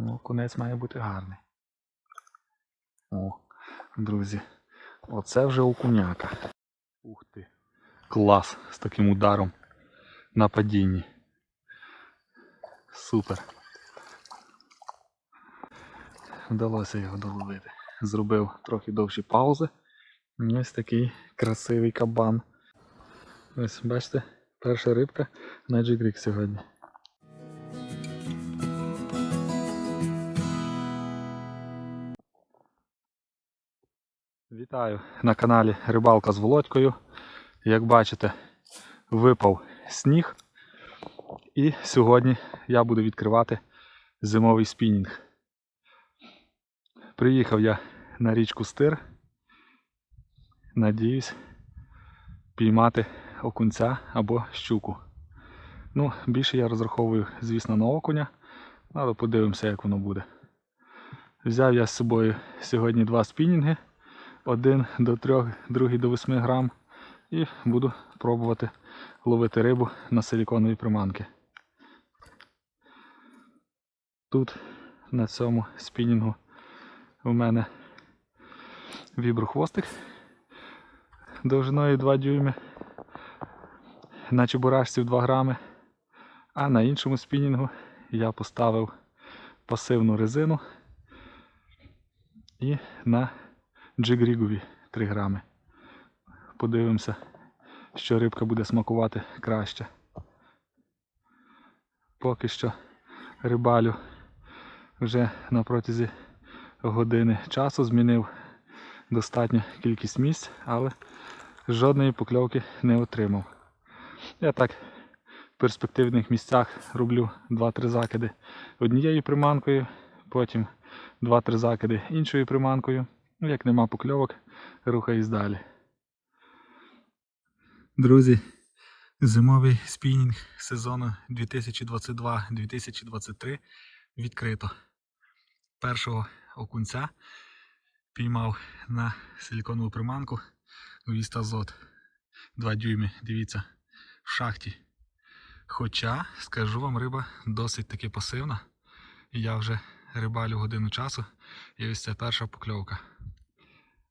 Ну, конець має бути гарний. О, друзі, оце вже окуняка. Ух ти. Клас з таким ударом на падінні. Супер. Вдалося його доловити. Зробив трохи довші паузи. Ось такий красивий кабан. Ось бачите, перша рибка на джигрік сьогодні. Вітаю на каналі Рибалка з Володькою. Як бачите, випав сніг. І сьогодні я буду відкривати зимовий спінінг. Приїхав я на річку Стир. Надіюсь піймати окунця або щуку. Ну, більше я розраховую, звісно, на окуня, але подивимося, як воно буде. Взяв я з собою сьогодні два спінінги. Один до трьох, другий до 8 грам. І буду пробувати ловити рибу на силіконові приманки. Тут на цьому спінінгу у мене віброхвостик довжиною 2 дюйми, на чебурашці 2 грами. А на іншому спінінгу я поставив пасивну резину і на джигрігові 3 грами. Подивимося, що рибка буде смакувати краще. Поки що рибалю вже на протязі години часу змінив достатню кількість місць, але жодної покльовки не отримав. Я так в перспективних місцях роблю 2-3 закиди однією приманкою, потім 2-3 закиди іншою приманкою. Ну, як нема покльовок, рухаюсь далі. Друзі, зимовий спінінг сезону 2022-2023 відкрито. Першого окунця піймав на силіконову приманку Вістазот 2 дюйми, дивіться, в шахті. Хоча, скажу вам, риба досить таки пасивна. Я вже рибалю годину часу і ось це перша покльовка.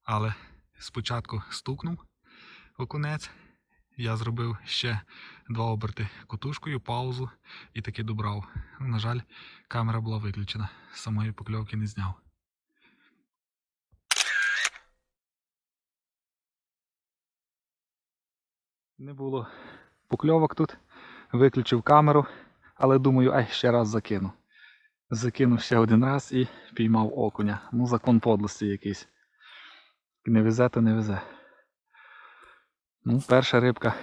Але спочатку стукнув окунець. Я зробив ще два оберти кутушкою, паузу і таки добрав. На жаль, камера була виключена. Самої покльовки не зняв. Не було покльовок тут. Виключив камеру, але думаю, ай, ще раз закину. Закинув ще один раз і піймав окуня. Ну, закон подлості якийсь. Не везе, то не везе. Ну, перша рибка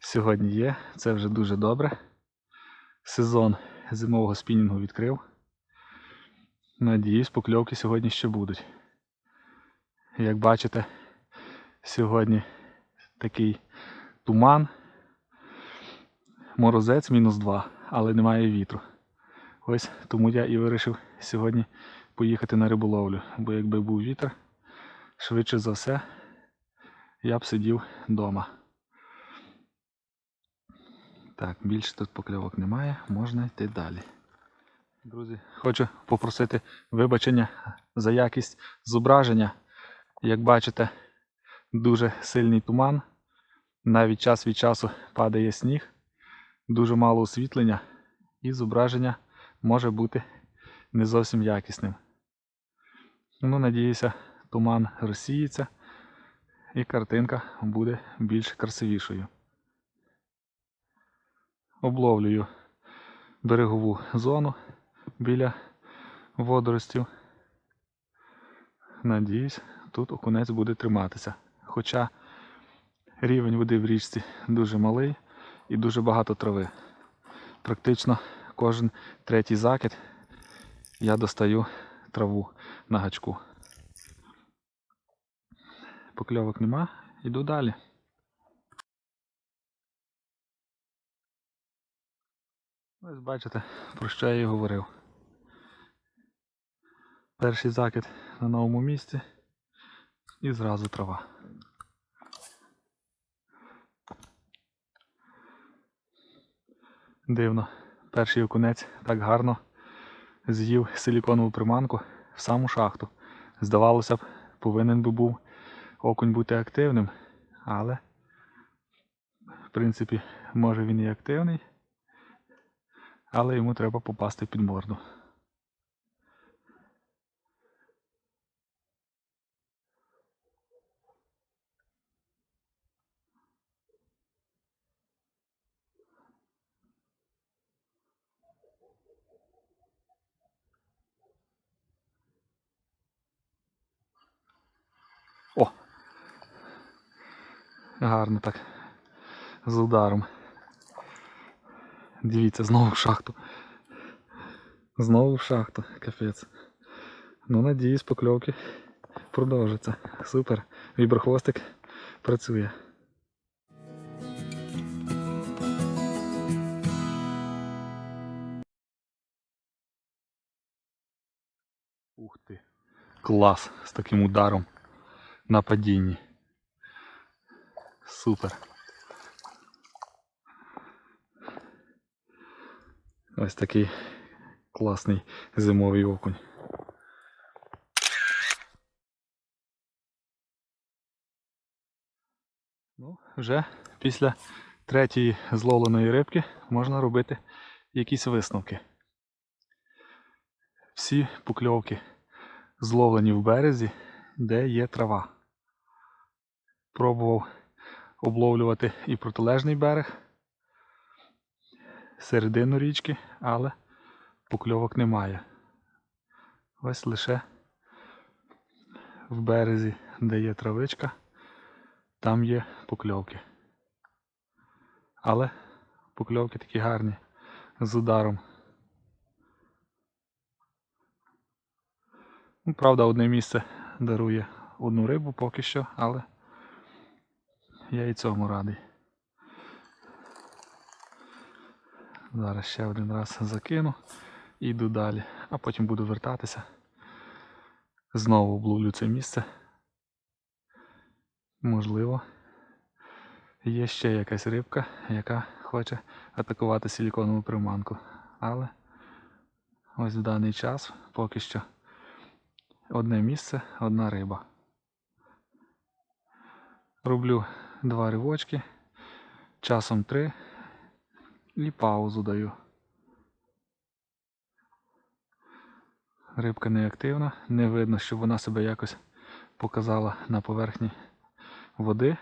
сьогодні є. Це вже дуже добре. Сезон зимового спінінгу відкрив. Надіюсь, покльовки сьогодні ще будуть. Як бачите, сьогодні такий туман, морозець мінус 2, але немає вітру. Ось тому я і вирішив сьогодні поїхати на риболовлю, бо якби був вітер, швидше за все, я б сидів вдома. Так, більше тут покльовок немає, можна йти далі. Друзі, хочу попросити вибачення за якість зображення. Як бачите, дуже сильний туман. Навіть час від часу падає сніг, дуже мало освітлення і зображення може бути не зовсім якісним. Ну, надіюся, туман розсіється і картинка буде більш красивішою. Обловлюю берегову зону біля водоростів. Надіюсь, тут окунець буде триматися. Хоча рівень води в річці дуже малий і дуже багато трави. Практично кожен третій закид я достаю траву на гачку. Покльовок нема, іду далі. Ось бачите, про що я і говорив. Перший закид на новому місці і зразу трава. Дивно, перший окунець так гарно з'їв силіконову приманку в саму шахту. Здавалося б, повинен би був окунь бути активним, але, в принципі, може він і активний, але йому треба попасти під морду. О! Гарно так. З ударом. Дивіться, знову в шахту. Знову в шахту, капець. Ну, надіюсь, покльовки продовжаться. Супер. Віброхвостик працює. Ух ти. Клас з таким ударом на падінні. Супер. Ось такий класний зимовий окунь. Ну, вже після третьої зловленої рибки можна робити якісь висновки. Всі покльовки зловлені в березі, де є трава. Пробував обловлювати і протилежний берег, середину річки, але покльовок немає. Ось лише в березі, де є травичка, там є покльовки. Але покльовки такі гарні з ударом. Ну, правда, одне місце дарує одну рибу поки що, але я і цьому радий. Зараз ще один раз закину і йду далі, а потім буду вертатися. Знову обловлю це місце. Можливо, є ще якась рибка, яка хоче атакувати силіконову приманку. Але ось в даний час поки що одне місце, одна риба. Роблю два ривочки, часом три і паузу даю. Рибка неактивна, не видно, щоб вона себе якось показала на поверхні води.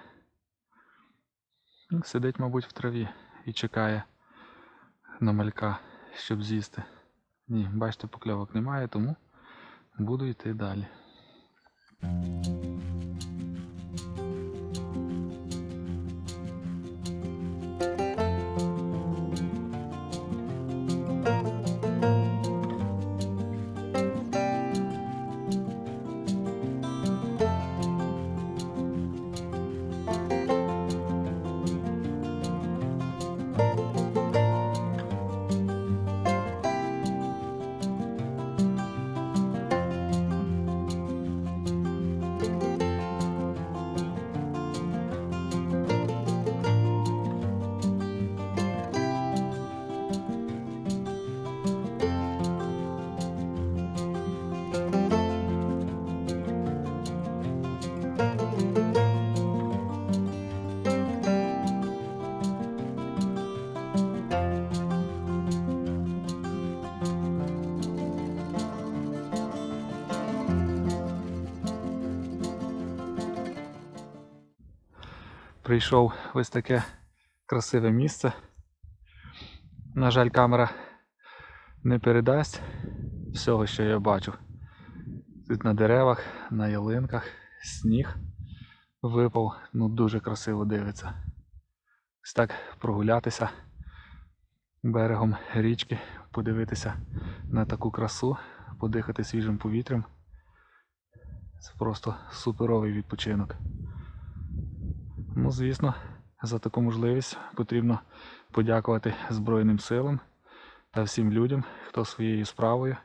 Сидить, мабуть, в траві і чекає на малька, щоб з'їсти. Ні, бачите, покльовок немає, тому буду йти далі. Прийшов ось таке красиве місце. На жаль, камера не передасть всього, що я бачу. Тут на деревах, на ялинках, сніг випав, ну дуже красиво дивиться. Ось так прогулятися берегом річки, подивитися на таку красу, подихати свіжим повітрям. Це просто суперовий відпочинок. Ну, звісно, за таку можливість потрібно подякувати Збройним силам та всім людям, хто своєю справою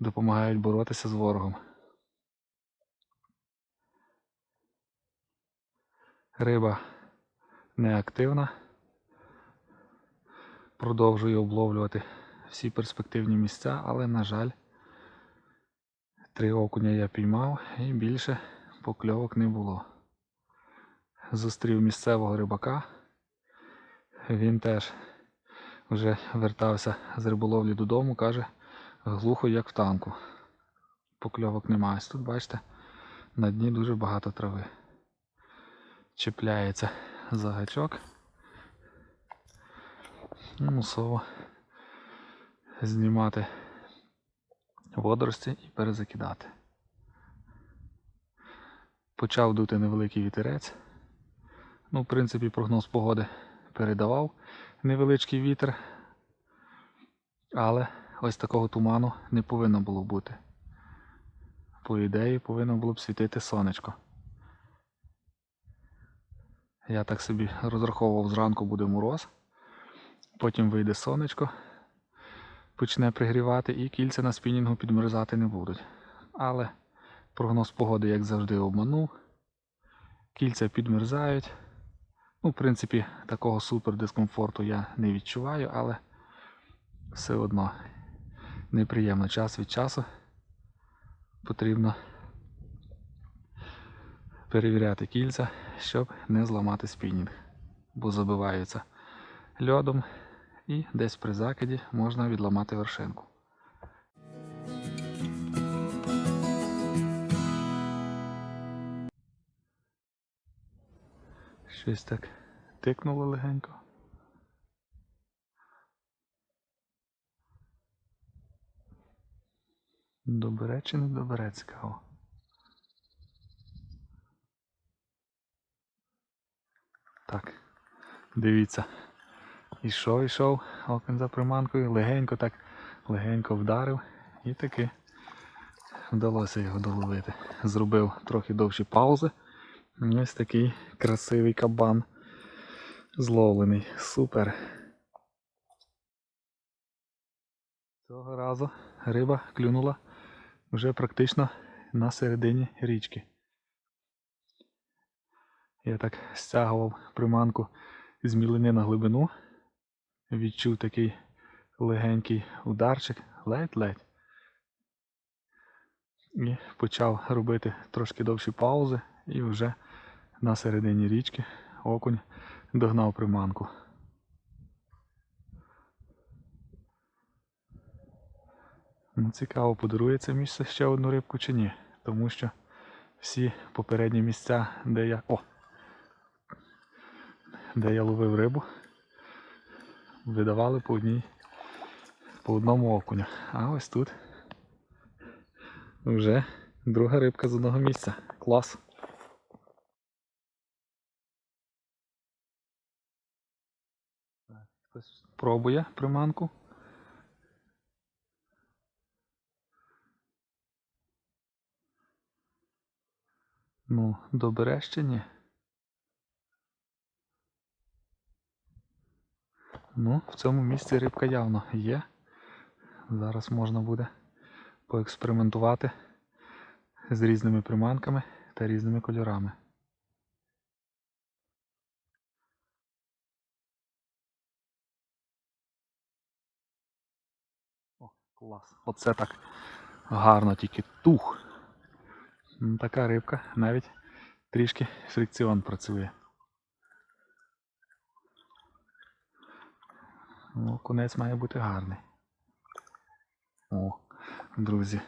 допомагають боротися з ворогом. Риба неактивна. Продовжую обловлювати всі перспективні місця, але, на жаль, три окуня я піймав і більше покльовок не було. Зустрів місцевого рибака. Він теж вже вертався з риболовлі додому, каже, глухо як в танку. Покльовок немає. Тут, бачите, на дні дуже багато трави. Чіпляється за гачок. Ну, Мусово знімати водорості і перезакидати. Почав дути невеликий вітерець. Ну, в принципі, прогноз погоди передавав невеличкий вітер. Але ось такого туману не повинно було бути. По ідеї повинно було б світити сонечко. Я так собі розраховував, зранку буде мороз, потім вийде сонечко, почне пригрівати і кільця на спінінгу підмерзати не будуть. Але прогноз погоди, як завжди, обманув. Кільця підмерзають. Ну, в принципі, такого супер дискомфорту я не відчуваю, але все одно неприємно час від часу потрібно перевіряти кільця, щоб не зламати спінінг, бо забиваються льодом і десь при закиді можна відламати вершинку. Щось так тикнуло легенько. Добере чи не добере цікаво. Так, дивіться. Ішов, ішов, окунь за приманкою, легенько так, легенько вдарив і таки вдалося його доловити. Зробив трохи довші паузи. Ось такий красивий кабан зловлений. Супер. Цього разу риба клюнула вже практично на середині річки. Я так стягував приманку з мілини на глибину. Відчув такий легенький ударчик, ледь-ледь. І почав робити трошки довші паузи і вже на середині річки окунь догнав приманку. Ну, цікаво, подарує це місце ще одну рибку чи ні. Тому що всі попередні місця, де я. О! Де я ловив рибу, видавали по одній, по одному окуню. А ось тут вже друга рибка з одного місця. Клас. Пробує приманку. Ну, добере ще ні. Ну, в цьому місці рибка явно є. Зараз можна буде поекспериментувати з різними приманками та різними кольорами. Клас. Оце так гарно тільки тух. Ну, Така рибка навіть трішки фрикціон працює. Ну, конець має бути гарний. О, друзі,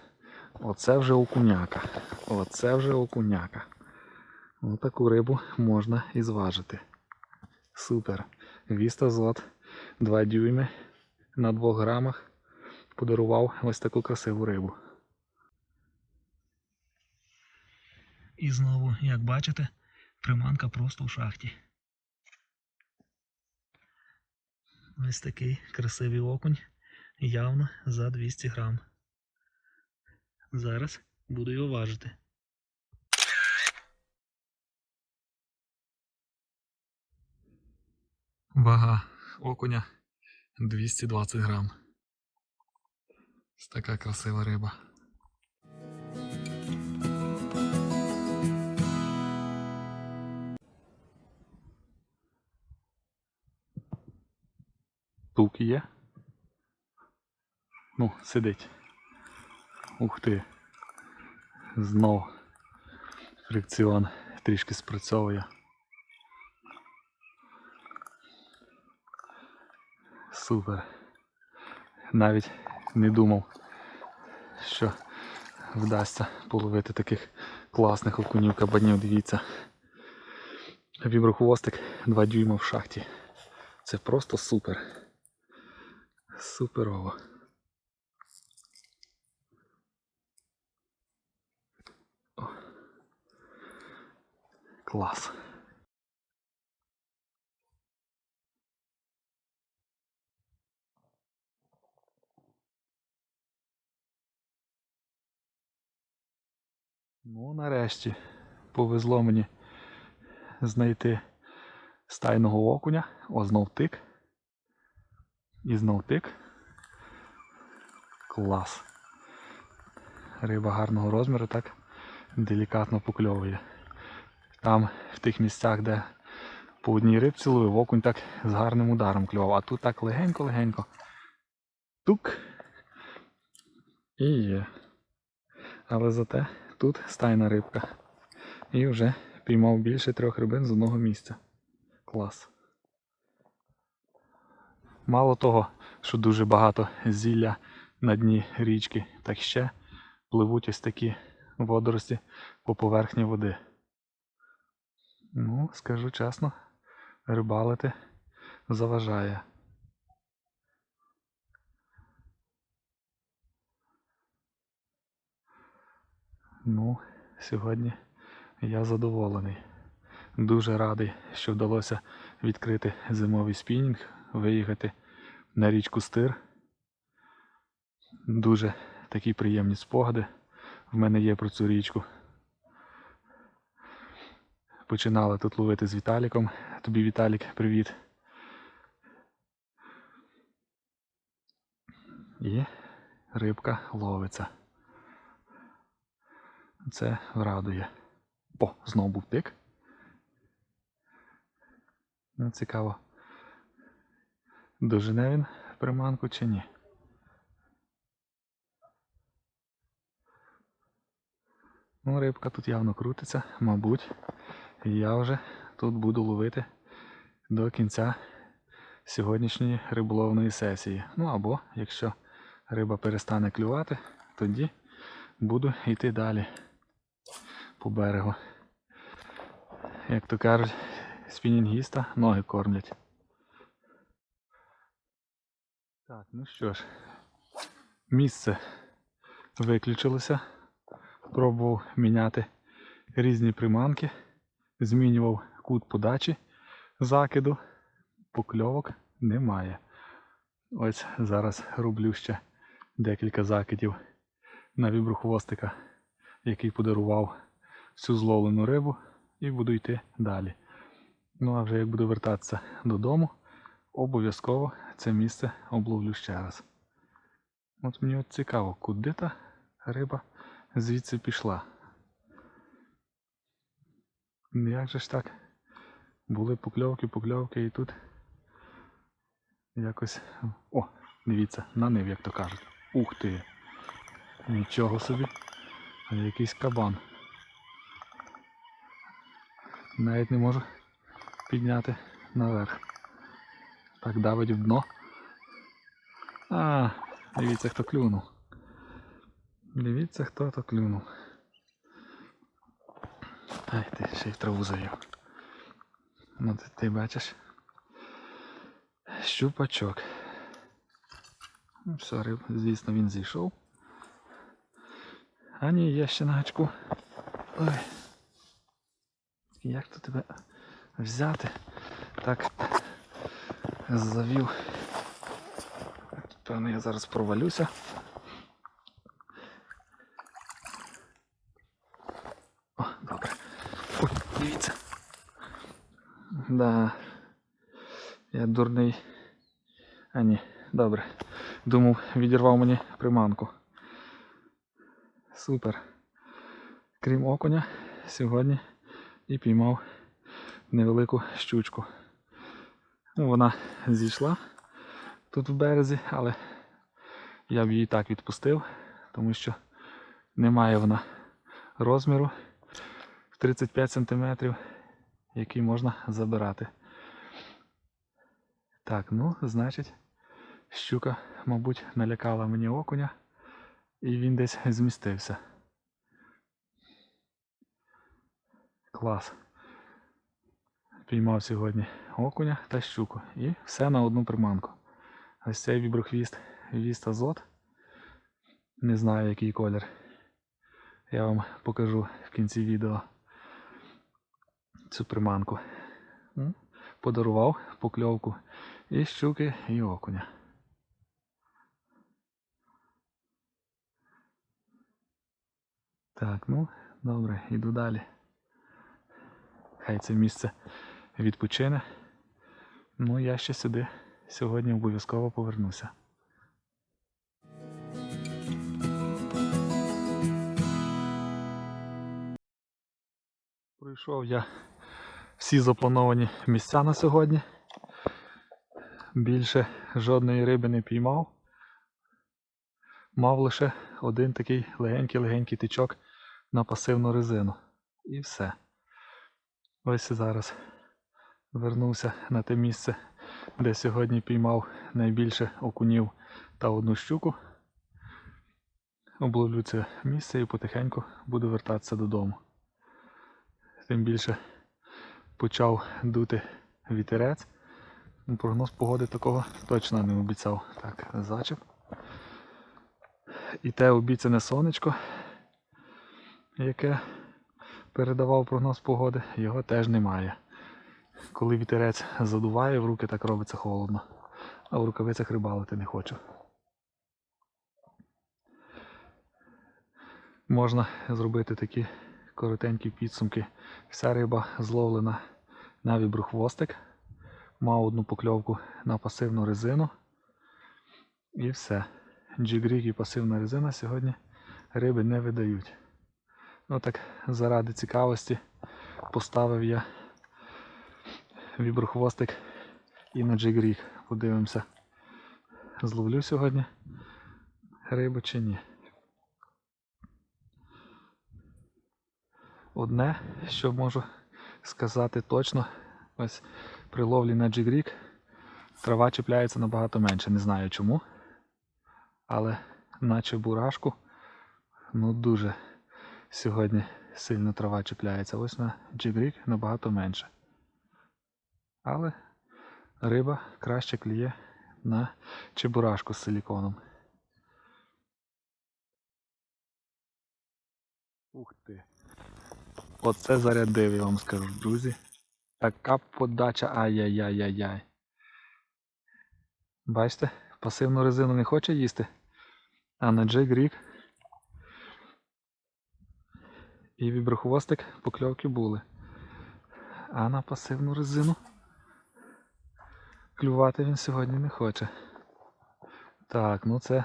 оце вже окуняка. Оце вже окуняка. Отаку рибу можна і зважити. Супер. Вістазот 2 дюйми на 2 грамах подарував ось таку красиву рибу. І знову, як бачите, приманка просто в шахті. Ось такий красивий окунь, явно за 200 грам. Зараз буду його важити. Вага окуня 220 грам. Ось така красива риба. Тук є. Ну, сидить. Ух ти. Знов фрикціон трішки спрацьовує. Супер. Навіть не думав, що вдасться половити таких класних окунів кабанів. Дивіться. Віброхвостик 2 дюйма в шахті. Це просто супер. Суперово. Клас. Ну, нарешті повезло мені знайти стайного окуня. О, знов тик. І знов тик. Клас. Риба гарного розміру, так делікатно покльовує. Там, в тих місцях, де по одній рибці ловив, окунь так з гарним ударом клював, а тут так легенько-легенько. Тук. І є. Але зате тут стайна рибка. І вже піймав більше трьох рибин з одного місця. Клас. Мало того, що дуже багато зілля на дні річки, так ще пливуть ось такі водорості по поверхні води. Ну, скажу чесно, рибалити заважає. Ну, сьогодні я задоволений. Дуже радий, що вдалося відкрити зимовий спінінг, виїхати на річку Стир. Дуже такі приємні спогади в мене є про цю річку. Починали тут ловити з Віталіком. Тобі, Віталік, привіт. І рибка ловиться. Це врадує. О, знов був тик. Ну, цікаво. Дожене він приманку чи ні? Ну, рибка тут явно крутиться, мабуть. Я вже тут буду ловити до кінця сьогоднішньої риболовної сесії. Ну або якщо риба перестане клювати, тоді буду йти далі по берегу. Як то кажуть, спінінгіста ноги кормлять. Так, ну що ж, місце виключилося. Пробував міняти різні приманки, змінював кут подачі закиду, покльовок немає. Ось зараз роблю ще декілька закидів на віброхвостика, який подарував всю зловлену рибу, і буду йти далі. Ну а вже як буду вертатися додому, обов'язково це місце обловлю ще раз. От мені от цікаво, куди та риба звідси пішла. Як же ж так? Були покльовки, покльовки і тут якось... О, дивіться, нанив, як то кажуть. Ух ти! Нічого собі. Якийсь кабан. Навіть не можу підняти наверх. Так, давить в дно. А, дивіться, хто клюнув. Дивіться, хто то клюнув. Ай ти ще й траву завів. Ну ти, ти бачиш. Щупачок. Ну, все, риб, звісно, він зійшов. А ні, є ще на гачку. Ой. Як то тебе взяти? Так завів. Певно, я зараз провалюся. О, добре. Ой, дивіться. Да. Я дурний. А ні, добре. Думав, відірвав мені приманку. Супер. Крім окуня, сьогодні і піймав невелику щучку. Ну, вона зійшла тут в березі, але я б її так відпустив, тому що немає вона розміру 35 см, який можна забирати. Так, ну, значить, щука, мабуть, налякала мені окуня, і він десь змістився. Клас. Піймав сьогодні окуня та щуку. І все на одну приманку. Ось цей віброхвіст віст азот. Не знаю який колір. Я вам покажу в кінці відео цю приманку. Подарував покльовку і щуки, і окуня. Так, ну, добре, йду далі. Хай це місце відпочине. Ну, я ще сюди сьогодні обов'язково повернуся. Пройшов я всі заплановані місця на сьогодні. Більше жодної риби не піймав. Мав лише один такий легенький-легенький тичок на пасивну резину. І все. Ось зараз вернувся на те місце, де сьогодні піймав найбільше окунів та одну щуку. Обловлю це місце і потихеньку буду вертатися додому. Тим більше почав дути вітерець. Прогноз погоди такого точно не обіцяв. Так, зачеп. І те обіцяне сонечко, яке передавав прогноз погоди, його теж немає. Коли вітерець задуває, в руки так робиться холодно, а в рукавицях рибалити не хочу. Можна зробити такі коротенькі підсумки. Вся риба зловлена на віброхвостик. Мав одну покльовку на пасивну резину. І все. Джигрік і пасивна резина сьогодні риби не видають. Ну так, заради цікавості поставив я віброхвостик і на джигрік. Подивимося, зловлю сьогодні рибу чи ні. Одне, що можу сказати точно, ось при ловлі на джигрік трава чіпляється набагато менше. Не знаю чому. Але наче бурашку, ну дуже сьогодні сильно трава чіпляється. Ось на джигрік набагато менше. Але риба краще кліє на чебурашку з силіконом. Ух ти. Оце зарядив, я вам скажу, друзі. Така подача ай-яй-яй-яй-яй. Бачите, пасивну резину не хоче їсти, а на джиг рік і віброхвостик покльовки були. А на пасивну резину клювати він сьогодні не хоче. Так, ну це,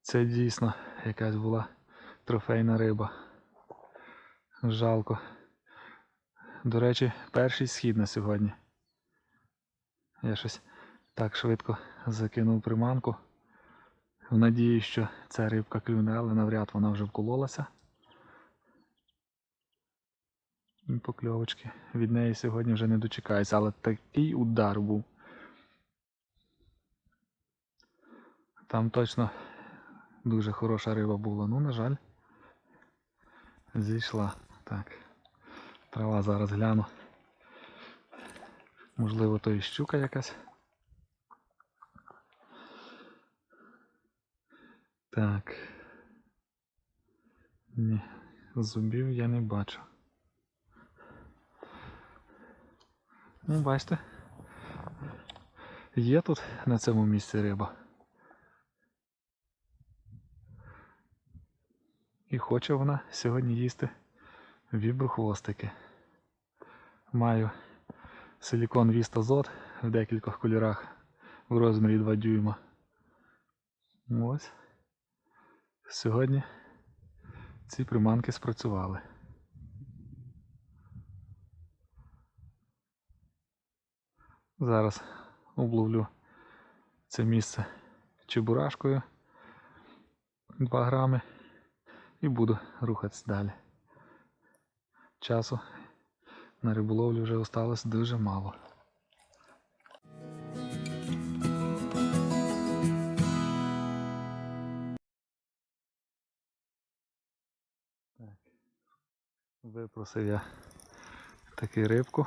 це дійсно якась була трофейна риба. Жалко. До речі, перший схід на сьогодні. Я щось так швидко закинув приманку. В надії, що ця рибка клюне, але навряд вона вже вкололася. Покльовочки. Від неї сьогодні вже не дочекаюся, але такий удар був. Там точно дуже хороша риба була. Ну, на жаль, зійшла. Так. Трава зараз гляну. Можливо, то і щука якась. Так. Ні, зубів я не бачу. Ну, бачите. Є тут на цьому місці риба. І хоче вона сьогодні їсти віброхвостики. Маю силікон Zot в декількох кольорах в розмірі 2 дюйма. Ось. Сьогодні ці приманки спрацювали. Зараз обловлю це місце чебурашкою 2 грами і буду рухатись далі. Часу на риболовлю вже осталось дуже мало. Випросив я таку рибку.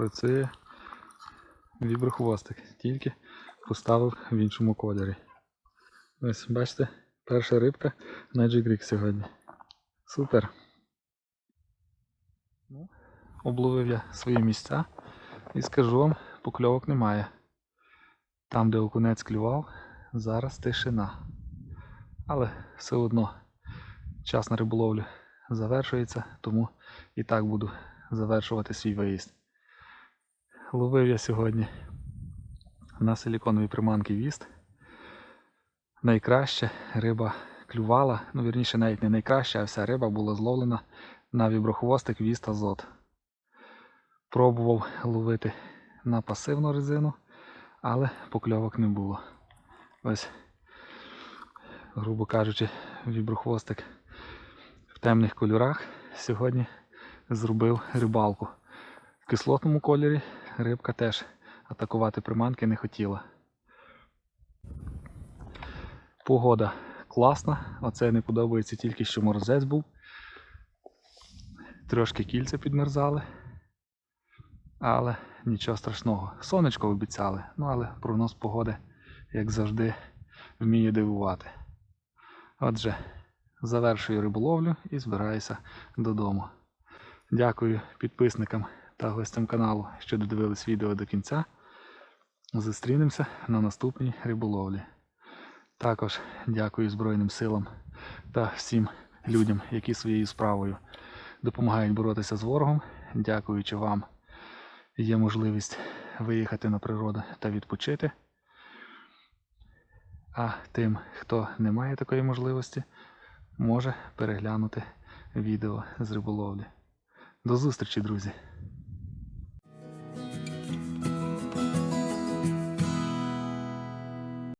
Працює віброхвостик, тільки поставив в іншому кольорі. Ось, бачите, перша рибка на джигрік сьогодні. Супер. Ну, обловив я свої місця і скажу вам, покльовок немає. Там, де окунець клював, зараз тишина. Але все одно час на риболовлю завершується, тому і так буду завершувати свій виїзд. Ловив я сьогодні на силіконовій приманки віст. Найкраще риба клювала, ну вірніше навіть не найкраще, а вся риба була зловлена на віброхвостик віст азот. Пробував ловити на пасивну резину, але покльовок не було. Ось, грубо кажучи, віброхвостик в темних кольорах сьогодні зробив рибалку. В кислотному кольорі рибка теж атакувати приманки не хотіла. Погода класна, оце не подобається тільки що морозець був. Трошки кільця підмерзали. Але нічого страшного. Сонечко обіцяли, ну але прогноз погоди, як завжди, вміє дивувати. Отже, завершую риболовлю і збираюся додому. Дякую підписникам та гостям каналу, що додивились відео до кінця. Зустрінемося на наступній риболовлі. Також дякую Збройним силам та всім людям, які своєю справою допомагають боротися з ворогом. Дякуючи вам, є можливість виїхати на природу та відпочити. А тим, хто не має такої можливості, може переглянути відео з риболовлі. До зустрічі, друзі!